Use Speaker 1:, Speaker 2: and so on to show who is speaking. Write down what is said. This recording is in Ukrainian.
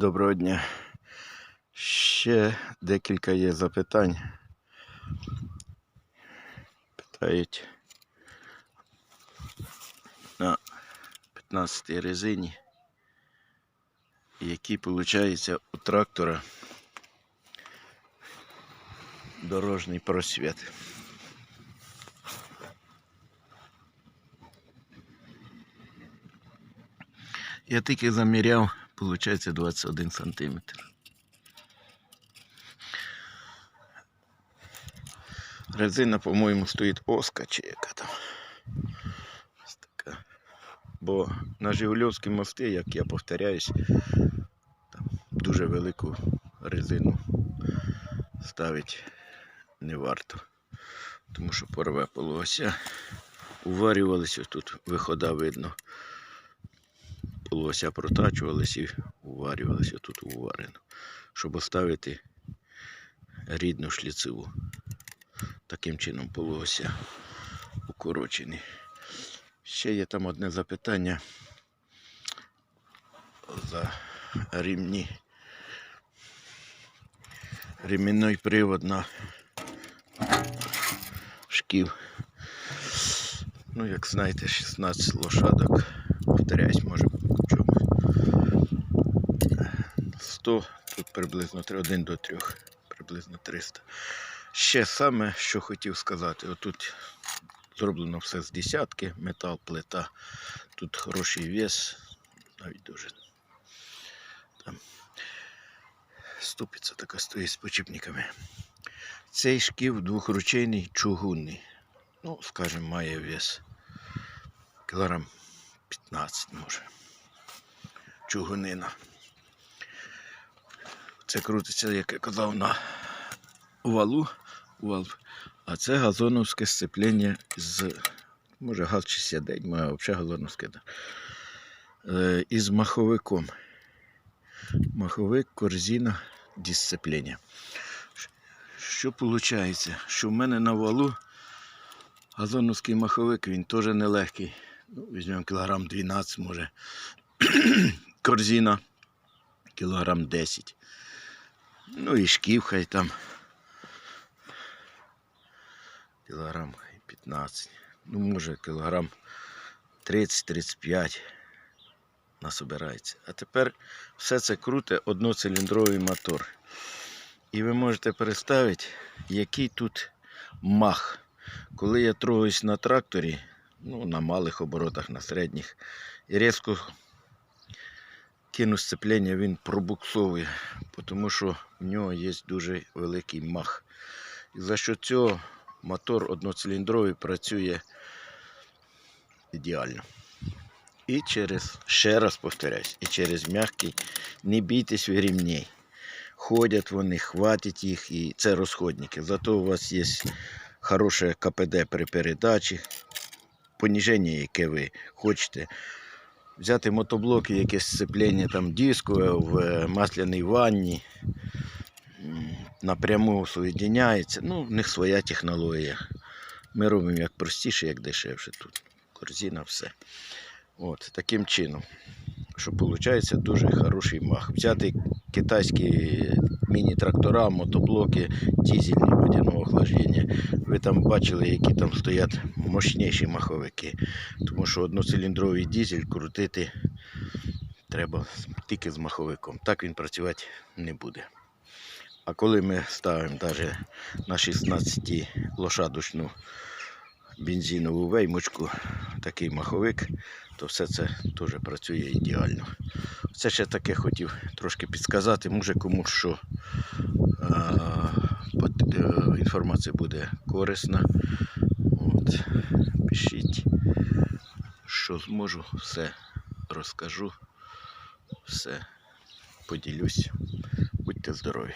Speaker 1: Доброго дня. Ще декілька є запитань. Питають на 15 резині, які виходить у трактора дорожній просвіт. Я тільки заміряв, виходить 21 сантиметр. Резина, по-моєму, стоїть оска чи яка там. Ось така. Бо на Жигульовські мости, як я повторяюсь, там дуже велику резину ставити не варто. Тому що порве полося. Уварювалися, тут вихода видно полося протачувалися і уварювалися тут уварено, щоб оставити рідну шліцеву. Таким чином полося укорочений. Ще є там одне запитання за рівні. Ремінний привод на шків. Ну, як знаєте, 16 лошадок. Повторяюсь, може в чому. 100, тут приблизно 3, 1 до 3, приблизно 300. Ще саме, що хотів сказати, отут зроблено все з десятки, метал, плита. Тут хороший вес, навіть дуже. Там ступиця така стоїть з почіпниками. Цей шків двохручейний чугунний. Ну, скажімо, має вес кілограм 15 може. Чугунина. Це крутиться, як я казав, на валу. Вал. А це газоновське сцеплення з. Може, газ 69, моє взагалі газоновське. Да. Е, із маховиком. Маховик, корзина, дисциплення. Що виходить? Що в мене на валу газоновський маховик, він теж нелегкий. Ну, візьмемо кілограм 12, може. Корзина кілограм 10. Ну і шків хай там. Кілограм 15. Ну, може, кілограм 30-35 насобирається. А тепер все це круте одноциліндровий мотор. І ви можете представити, який тут мах. Коли я трогаюсь на тракторі, ну, на малих оборотах, на середніх, і різко кину сцеплення, він пробуксовує, тому що в нього є дуже великий мах. І за що цього мотор одноциліндровий працює ідеально. І через, ще раз повторяюсь, і через м'який, не бійтесь вирівняй. Ходять вони, хватить їх, і це розходники. Зато у вас є хороше КПД при передачі, поніження, яке ви хочете. Взяти мотоблоки, якесь сцеплення там дискове в е, масляній ванні, напряму соєдиняється. Ну, в них своя технологія. Ми робимо як простіше, як дешевше тут. Корзина, все. От, таким чином. Що виходить дуже хороший мах. Взяти китайські міні-трактора, мотоблоки, дизельні водяного охлаждення. Ви там бачили, які там стоять мощніші маховики. Тому що одноциліндровий дизель крутити треба тільки з маховиком. Так він працювати не буде. А коли ми ставимо навіть на 16 лошадочну бензинову веймочку, такий маховик, то все це теж працює ідеально. Це ще таке хотів трошки підсказати, може кому що а, е, інформація буде корисна. От, пишіть, що зможу, все розкажу, все поділюсь. Будьте здорові!